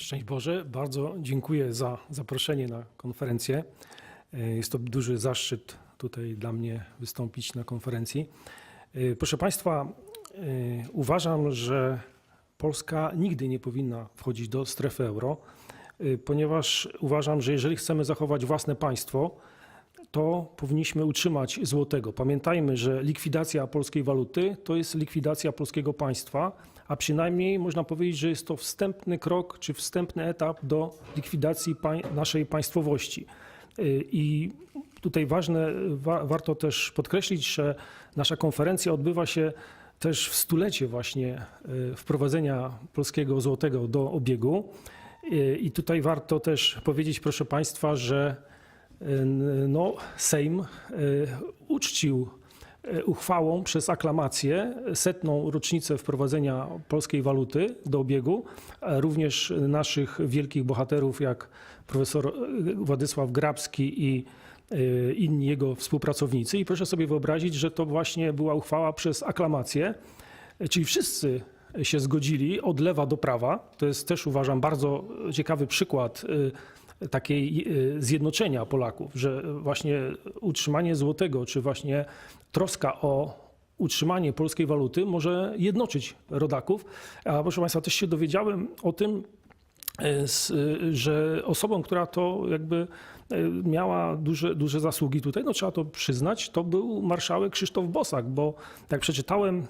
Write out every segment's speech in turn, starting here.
Szczęść Boże, bardzo dziękuję za zaproszenie na konferencję. E, Jest to duży zaszczyt tutaj dla mnie wystąpić na konferencji. E, Proszę Państwa, e, uważam, że Polska nigdy nie powinna wchodzić do strefy euro, ponieważ uważam, że jeżeli chcemy zachować własne państwo, to powinniśmy utrzymać złotego. Pamiętajmy, że likwidacja polskiej waluty to jest likwidacja polskiego państwa, a przynajmniej można powiedzieć, że jest to wstępny krok czy wstępny etap do likwidacji naszej państwowości. Y, I tutaj ważne, wa- warto też podkreślić, że nasza konferencja odbywa się też w stulecie właśnie y, wprowadzenia polskiego złotego do obiegu. Y, I tutaj warto też powiedzieć, proszę Państwa, że no, Sejm e, uczcił e, uchwałą przez aklamację setną rocznicę wprowadzenia polskiej waluty do obiegu, również naszych wielkich bohaterów jak profesor e, Władysław Grabski i inni jego współpracownicy. I proszę sobie wyobrazić, że to właśnie była uchwała przez aklamację, czyli wszyscy się zgodzili od lewa do prawa. To jest też uważam bardzo ciekawy przykład takiej y, zjednoczenia Polaków, że właśnie utrzymanie złotego, czy właśnie troska o utrzymanie polskiej waluty może jednoczyć rodaków. A proszę Państwa, też się dowiedziałem o tym, że osobą, która to jakby e, miała duże, duże zasługi tutaj, no trzeba to przyznać, to był marszałek Krzysztof Bosak, bo jak przeczytałem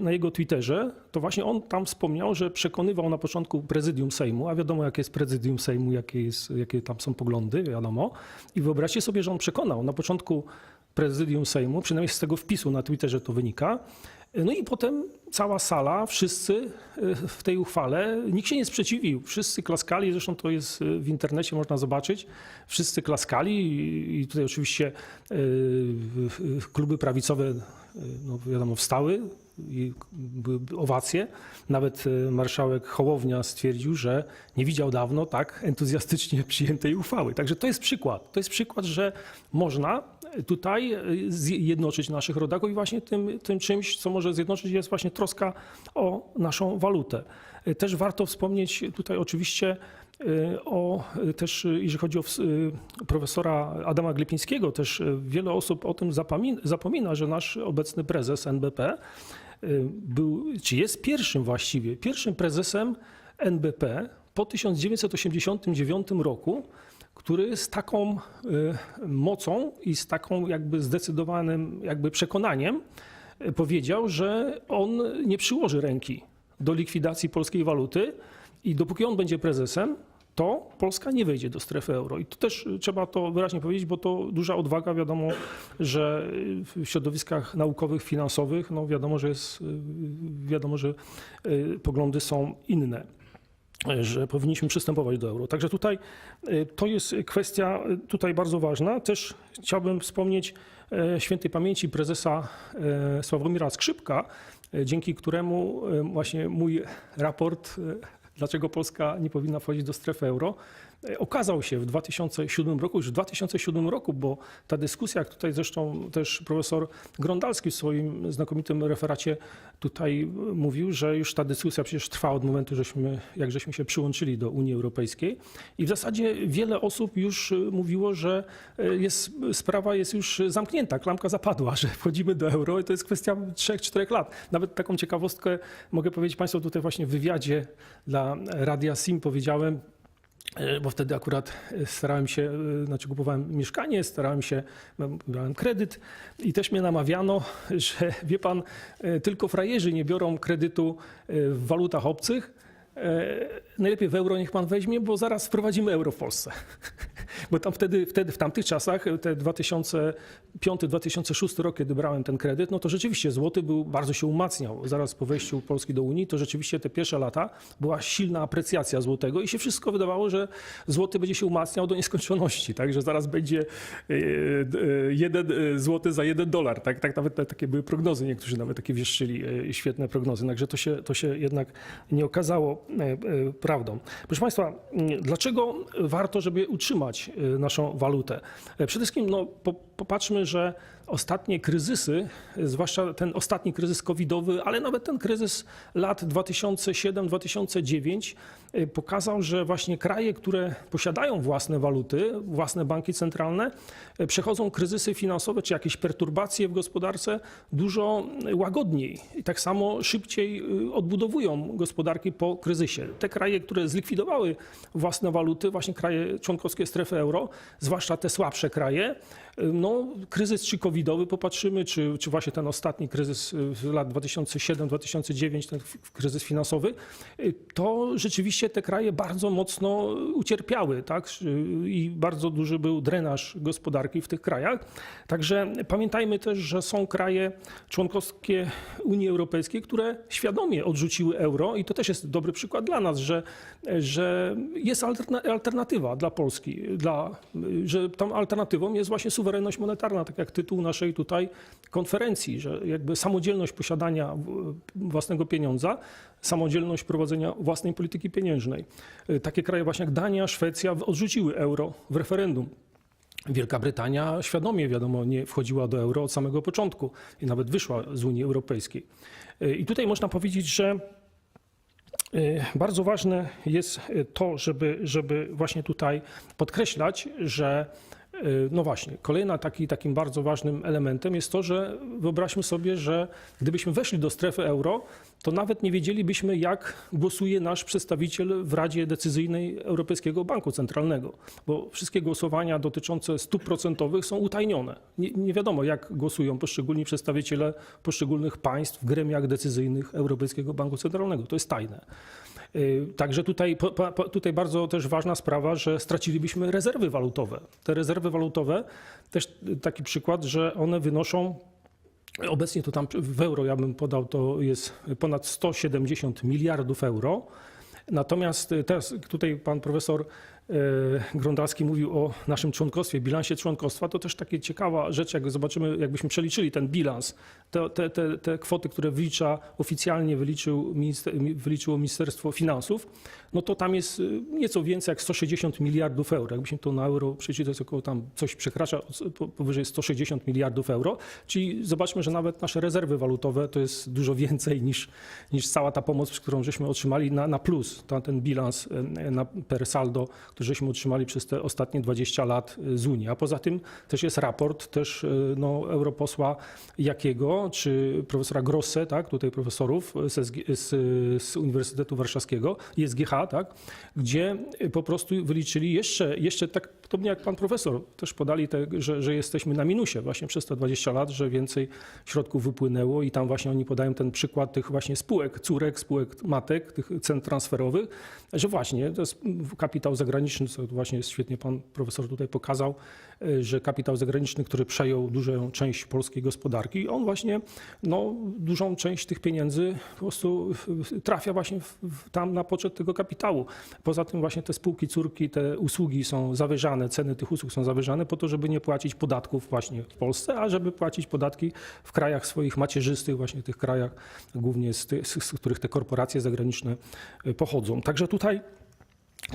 na jego Twitterze, to właśnie on tam wspomniał, że przekonywał na początku prezydium Sejmu, a wiadomo jakie jest prezydium Sejmu, jakie, jest, jakie tam są poglądy, wiadomo. I wyobraźcie sobie, że on przekonał na początku prezydium Sejmu, przynajmniej z tego wpisu na Twitterze to wynika, no i potem cała sala, wszyscy y, w tej uchwale, nikt się nie sprzeciwił. Wszyscy klaskali, zresztą to jest y, w internecie, można zobaczyć. Wszyscy klaskali i- tutaj oczywiście y, kluby prawicowe, no wiadomo, wstały i były owacje. Nawet y, marszałek Hołownia stwierdził, że nie widział dawno tak entuzjastycznie przyjętej uchwały. Także to jest przykład. To jest przykład, że można tutaj y, zjednoczyć naszych rodaków i właśnie tym, tym czymś, co może zjednoczyć, jest właśnie troska o naszą walutę. Też warto wspomnieć tutaj oczywiście o też, y, jeżeli chodzi o y, profesora Adama Glepińskiego, też y, wiele osób o tym zapomina, że nasz obecny prezes NBP y, był, czy jest pierwszym właściwie, pierwszym prezesem NBP po 1989 roku, który z taką y, mocą i z taką jakby zdecydowanym jakby przekonaniem y, powiedział, że on nie przyłoży ręki do likwidacji polskiej waluty i dopóki on będzie prezesem, to Polska nie wejdzie do strefy euro. I tu też trzeba to wyraźnie powiedzieć, bo to duża odwaga. Wiadomo, że w środowiskach naukowych, finansowych, no wiadomo, że jest, wiadomo, że y, poglądy są inne że powinniśmy przystępować do euro. Także tutaj y, to jest kwestia y, tutaj bardzo ważna. Też chciałbym wspomnieć świętej pamięci prezesa Sławomira Skrzypka, dzięki któremu właśnie mój raport, dlaczego Polska nie powinna wchodzić do strefy euro, okazał się w 2007 roku, już w 2007 roku, bo ta dyskusja, jak tutaj zresztą też profesor Grondalski w swoim znakomitym referacie tutaj mówił, że już ta dyskusja przecież trwa od momentu, żeśmy, jak żeśmy się przyłączyli do Unii Europejskiej i w zasadzie wiele osób już y, mówiło, że jest, sprawa jest już zamknięta, klamka zapadła, że wchodzimy do euro i to jest kwestia 3-4 lat. Nawet taką ciekawostkę mogę powiedzieć Państwu tutaj właśnie w wywiadzie dla Radia Sim powiedziałem, E, bo wtedy akurat e, starałem się, e, znaczy kupowałem mieszkanie, starałem się, brałem kredyt i też mnie namawiano, że wie pan, e, tylko frajerzy nie biorą kredytu e, w walutach obcych. E, Najlepiej w euro niech pan weźmie, bo zaraz wprowadzimy euro w Polsce. Bo tam wtedy, wtedy w tamtych czasach, te 2005-2006 rok, kiedy brałem ten kredyt, no to rzeczywiście złoty był, bardzo się umacniał. Zaraz po wejściu Polski do Unii, to rzeczywiście te pierwsze lata była silna aprecjacja złotego i się wszystko wydawało, że złoty będzie się umacniał do nieskończoności, tak, że zaraz będzie e, e, jeden złoty za jeden dolar, tak, tak nawet takie były prognozy, niektórzy nawet takie wieszczyli, świetne prognozy, także to się, to się jednak nie okazało prawdą. Proszę Państwa, dlaczego warto, żeby utrzymać e, naszą walutę? E, Przede wszystkim no, po, popatrzmy, że ostatnie kryzysy, zwłaszcza ten ostatni kryzys covidowy, ale nawet ten kryzys lat 2007-2009 y, pokazał, że właśnie kraje, które posiadają własne waluty, własne banki centralne, y, przechodzą kryzysy finansowe czy jakieś perturbacje w gospodarce dużo łagodniej i tak samo szybciej y, odbudowują gospodarki po kryzysie. Te kraje, które zlikwidowały własne waluty, właśnie kraje członkowskie strefy euro, zwłaszcza te słabsze kraje, no, kryzys czy covidowy popatrzymy, czy, czy właśnie ten ostatni kryzys y, lat 2007-2009, ten kryzys finansowy, y, to rzeczywiście te kraje bardzo mocno ucierpiały, tak? Y, I bardzo duży był drenaż gospodarki w tych krajach. Także pamiętajmy też, że są kraje członkowskie Unii Europejskiej, które świadomie odrzuciły euro i to też jest dobry przykład dla nas, że, że jest alterna- alternatywa dla Polski, dla, że tą alternatywą jest właśnie suwerenność monetarna, tak jak tytuł naszej tutaj konferencji, że jakby samodzielność posiadania własnego pieniądza, samodzielność prowadzenia własnej polityki pieniężnej. Y, Takie kraje właśnie jak Dania, Szwecja odrzuciły euro w referendum. Wielka Brytania świadomie, wiadomo, nie wchodziła do euro od samego początku i nawet wyszła z Unii Europejskiej. Y, I tutaj można powiedzieć, że y, bardzo ważne jest to, żeby, żeby właśnie tutaj podkreślać, że no właśnie, kolejna taki, takim bardzo ważnym elementem jest to, że wyobraźmy sobie, że gdybyśmy weszli do strefy euro, to nawet nie wiedzielibyśmy, jak głosuje nasz przedstawiciel w Radzie Decyzyjnej Europejskiego Banku Centralnego, bo wszystkie głosowania dotyczące stóp procentowych są utajnione. Nie, nie wiadomo, jak głosują poszczególni przedstawiciele poszczególnych państw w gremiach decyzyjnych Europejskiego Banku Centralnego. To jest tajne. Y, Także tutaj, tutaj bardzo też ważna sprawa, że stracilibyśmy rezerwy walutowe. Te rezerwy walutowe, też taki przykład, że one wynoszą Obecnie to tam w euro, ja bym podał, to jest ponad 170 miliardów euro. Natomiast teraz tutaj pan profesor Grondalski mówił o naszym członkostwie, bilansie członkostwa. To też takie ciekawa rzecz, jak zobaczymy, jakbyśmy przeliczyli ten bilans, te, te, te, te kwoty, które wylicza, oficjalnie wyliczył minister, wyliczyło Ministerstwo Finansów, no to tam jest y, nieco więcej jak 160 miliardów euro. Jakbyśmy to na euro przeliczyli, to jest około tam coś przekracza po- powyżej 160 miliardów euro. Czyli zobaczmy, że nawet nasze rezerwy walutowe to jest dużo więcej niż, niż cała ta pomoc, którą żeśmy otrzymali na, na plus, ta, ten bilans e, na, per saldo, który żeśmy otrzymali przez te ostatnie 20 lat e, z Unii. A poza tym też jest raport też e, no, europosła Jakiego, czy profesora Grosse, tak, tutaj profesorów z, SG, z, z Uniwersytetu Warszawskiego, ISGH, tak, gdzie po prostu wyliczyli jeszcze, jeszcze tak podobnie jak pan profesor, też podali, te, że, że jesteśmy na minusie właśnie przez te 20 lat, że więcej środków wypłynęło i tam właśnie oni podają ten przykład tych właśnie spółek, córek, spółek matek, tych cen transferowych, że właśnie to jest kapitał zagraniczny, co właśnie jest świetnie pan profesor tutaj pokazał, y, że kapitał zagraniczny, który przejął dużą część polskiej gospodarki, on właśnie no, dużą część tych pieniędzy po prostu trafia właśnie w, w, tam na poczet tego kapitału. Poza tym właśnie te spółki, córki, te usługi są zawyżane, ceny tych usług są zawyżane po to, żeby nie płacić podatków właśnie w Polsce, a żeby płacić podatki w krajach swoich macierzystych, właśnie tych krajach głównie z, z których te korporacje zagraniczne y, pochodzą. Także tutaj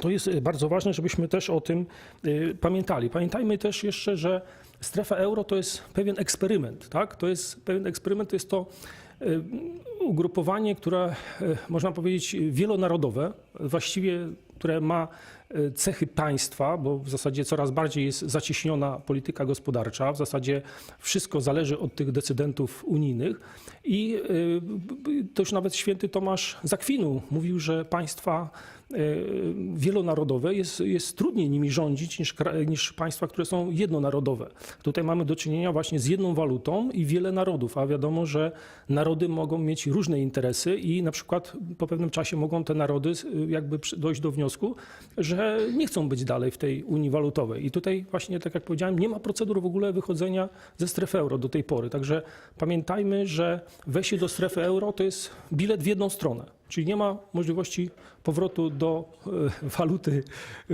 to jest y, bardzo ważne, żebyśmy też o tym y, pamiętali. Pamiętajmy też jeszcze, że strefa euro to jest pewien eksperyment, tak? To jest pewien eksperyment, to jest to y, ugrupowanie, które można powiedzieć wielonarodowe, właściwie które ma cechy państwa, bo w zasadzie coraz bardziej jest zacieśniona polityka gospodarcza, w zasadzie wszystko zależy od tych decydentów unijnych i y, to już nawet święty Tomasz Zakwinu mówił, że państwa y, wielonarodowe jest, jest trudniej nimi rządzić niż, niż państwa, które są jednonarodowe. Tutaj mamy do czynienia właśnie z jedną walutą i wiele narodów, a wiadomo, że narody mogą mieć różne interesy i na przykład po pewnym czasie mogą te narody y, jakby dojść do wniosku, że nie chcą być dalej w tej Unii Walutowej. I tutaj właśnie, tak jak powiedziałem, nie ma procedur w ogóle wychodzenia ze strefy euro do tej pory. Także pamiętajmy, że wejście do strefy euro to jest bilet w jedną stronę. Czyli nie ma możliwości powrotu do e, waluty e,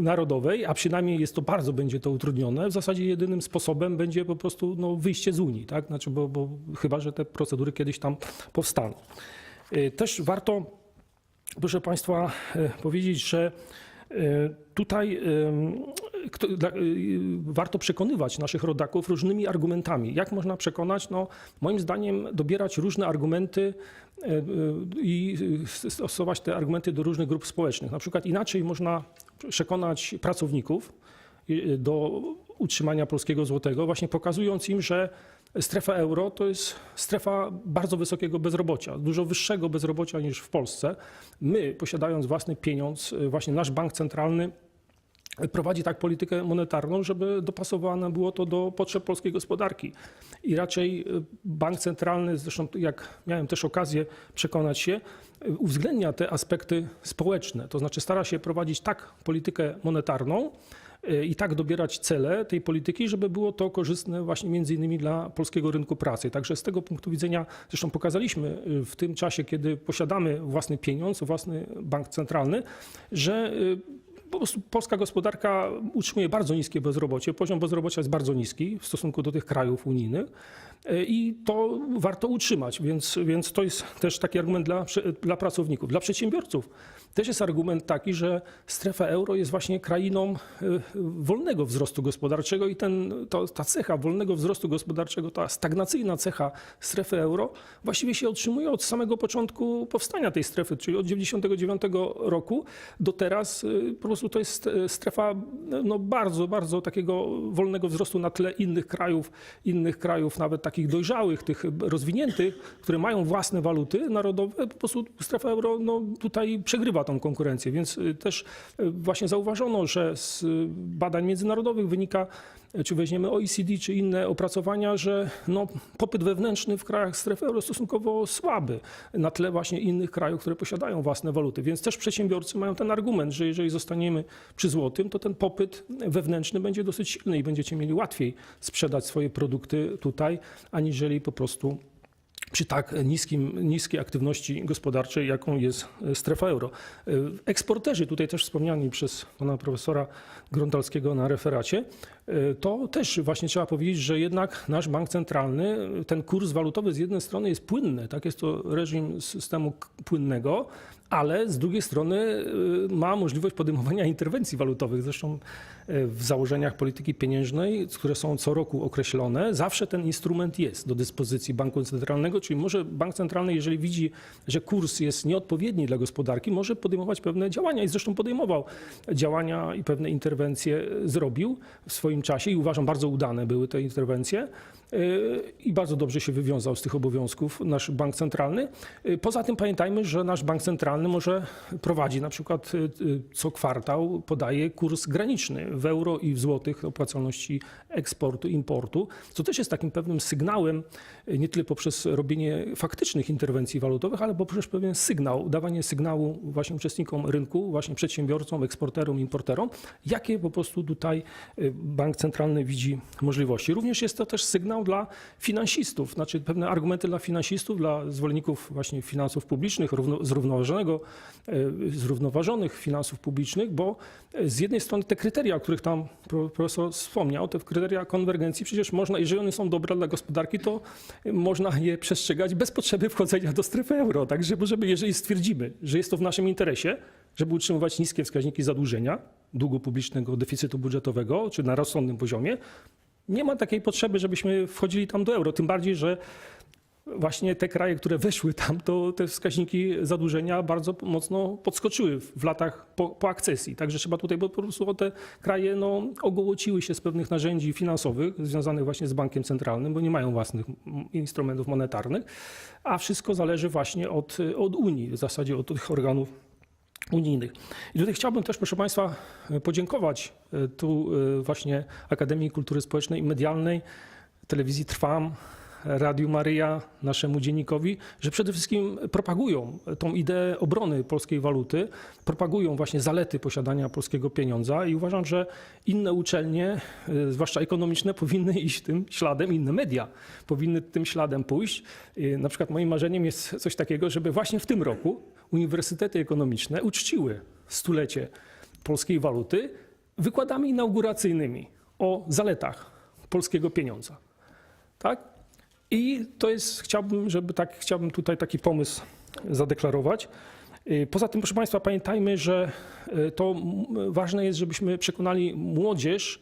narodowej, a przynajmniej jest to bardzo będzie to utrudnione. W zasadzie jedynym sposobem będzie po prostu no, wyjście z Unii, tak? Znaczy, bo, bo chyba, że te procedury kiedyś tam powstaną. E, Też warto, proszę Państwa, powiedzieć, że tutaj kto, dla, y, warto przekonywać naszych rodaków różnymi argumentami. Jak można przekonać? No, moim zdaniem dobierać różne argumenty y, i stosować te argumenty do różnych grup społecznych. Na przykład inaczej można przekonać pracowników do utrzymania polskiego złotego, właśnie pokazując im, że strefa euro to jest strefa bardzo wysokiego bezrobocia, dużo wyższego bezrobocia niż w Polsce. My, posiadając własny pieniądz, y, właśnie nasz bank centralny prowadzi tak politykę monetarną, żeby dopasowane było to do potrzeb polskiej gospodarki. I raczej y, bank centralny, zresztą jak miałem też okazję przekonać się, y, uwzględnia te aspekty społeczne, to znaczy stara się prowadzić tak politykę monetarną, i tak dobierać cele tej polityki, żeby było to korzystne właśnie między innymi dla polskiego rynku pracy. Także z tego punktu widzenia, zresztą pokazaliśmy y, w tym czasie, kiedy posiadamy własny pieniądz, własny bank centralny, że y, po prostu polska gospodarka utrzymuje bardzo niskie bezrobocie. Poziom bezrobocia jest bardzo niski w stosunku do tych krajów unijnych i to warto utrzymać, więc, więc to jest też taki argument dla, dla pracowników. Dla przedsiębiorców też jest argument taki, że strefa euro jest właśnie krainą y, wolnego wzrostu gospodarczego i ten, to, ta cecha wolnego wzrostu gospodarczego, ta stagnacyjna cecha strefy euro właściwie się otrzymuje od samego początku powstania tej strefy, czyli od 1999 roku do teraz y, po prostu to jest strefa no, bardzo, bardzo takiego wolnego wzrostu na tle innych krajów, innych krajów nawet takich dojrzałych, tych rozwiniętych, które mają własne waluty narodowe, po prostu strefa euro no, tutaj przegrywa tą konkurencję, więc y, też y, właśnie zauważono, że z y, badań międzynarodowych wynika, czy weźmiemy OECD, czy inne opracowania, że no, popyt wewnętrzny w krajach strefy euro stosunkowo słaby na tle właśnie innych krajów, które posiadają własne waluty. Więc też przedsiębiorcy mają ten argument, że jeżeli zostaniemy przy złotym, to ten popyt wewnętrzny będzie dosyć silny i będziecie mieli łatwiej sprzedać swoje produkty tutaj, aniżeli po prostu przy tak niskim, niskiej aktywności gospodarczej, jaką jest e, strefa euro. E, Eksporterzy, tutaj też wspomniani przez pana profesora Grądalskiego na referacie, e, to też właśnie trzeba powiedzieć, że jednak nasz bank centralny, ten kurs walutowy z jednej strony jest płynny, tak jest to reżim systemu płynnego, ale z drugiej strony y, ma możliwość podejmowania interwencji walutowych. Zresztą w założeniach polityki pieniężnej, które są co roku określone, zawsze ten instrument jest do dyspozycji banku centralnego, czyli może bank centralny, jeżeli widzi, że kurs jest nieodpowiedni dla gospodarki, może podejmować pewne działania. I zresztą podejmował działania i pewne interwencje zrobił w swoim czasie i uważam bardzo udane były te interwencje i bardzo dobrze się wywiązał z tych obowiązków nasz bank centralny. Y, Poza tym pamiętajmy, że nasz bank centralny może prowadzi na przykład y, y, co kwartał podaje kurs graniczny w euro i w złotych opłacalności eksportu, importu, co też jest takim pewnym sygnałem, y, nie tyle poprzez robienie faktycznych interwencji walutowych, ale poprzez pewien sygnał, dawanie sygnału właśnie uczestnikom rynku, właśnie przedsiębiorcom, eksporterom, importerom, jakie po prostu tutaj y, bank centralny widzi możliwości. Również jest to też sygnał dla finansistów, znaczy pewne argumenty dla finansistów, dla zwolenników właśnie finansów publicznych, równo, zrównoważonego, y, zrównoważonych finansów publicznych, bo y, z jednej strony te kryteria, o których tam pro- profesor wspomniał, te kryteria konwergencji, przecież można, jeżeli one są dobre dla gospodarki, to y, można je przestrzegać bez potrzeby wchodzenia do strefy euro. Także żeby, jeżeli stwierdzimy, że jest to w naszym interesie, żeby utrzymywać niskie wskaźniki zadłużenia, długu publicznego, deficytu budżetowego, czy na rozsądnym poziomie, nie ma takiej potrzeby, żebyśmy wchodzili tam do euro. Tym bardziej, że właśnie te kraje, które weszły tam, to te wskaźniki zadłużenia bardzo mocno podskoczyły w latach po, po akcesji. Także trzeba tutaj, bo po prostu te kraje no, ogołociły się z pewnych narzędzi finansowych związanych właśnie z bankiem centralnym, bo nie mają własnych instrumentów monetarnych, a wszystko zależy właśnie od, od Unii, w zasadzie od tych organów unijnych. I tutaj chciałbym też, proszę Państwa, podziękować e, tu e, właśnie Akademii Kultury Społecznej i Medialnej, telewizji Trwam, Radiu Maryja, naszemu dziennikowi, że przede wszystkim propagują tą ideę obrony polskiej waluty, propagują właśnie zalety posiadania polskiego pieniądza i uważam, że inne uczelnie, e, zwłaszcza ekonomiczne, powinny iść tym śladem, inne media powinny tym śladem pójść. E, Na przykład moim marzeniem jest coś takiego, żeby właśnie w tym roku uniwersytety ekonomiczne uczciły stulecie polskiej waluty wykładami inauguracyjnymi o zaletach polskiego pieniądza. Tak? I to jest, chciałbym, żeby tak, chciałbym tutaj taki pomysł zadeklarować, Y, Poza tym, proszę Państwa, pamiętajmy, że y, to ważne jest, żebyśmy przekonali młodzież,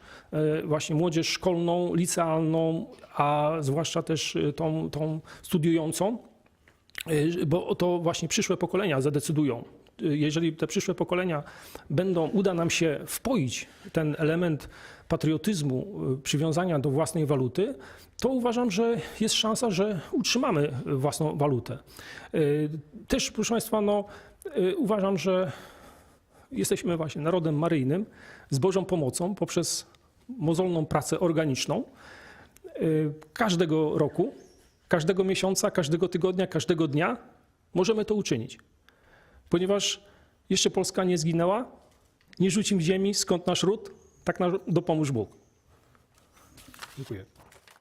y, właśnie młodzież szkolną, licealną, a zwłaszcza też tą, tą studiującą, bo to właśnie przyszłe pokolenia zadecydują. Jeżeli te przyszłe pokolenia będą, uda nam się wpoić ten element patriotyzmu, y, przywiązania do własnej waluty, to uważam, że jest szansa, że utrzymamy własną walutę. Y, Też, proszę Państwa, no, y, uważam, że jesteśmy właśnie narodem maryjnym z Bożą pomocą poprzez mozolną pracę organiczną każdego roku, każdego miesiąca, każdego tygodnia, każdego dnia możemy to uczynić. Ponieważ jeszcze Polska nie zginęła, nie rzucim w ziemi, skąd nasz ród, tak nam dopomóż Bóg. Dziękuję.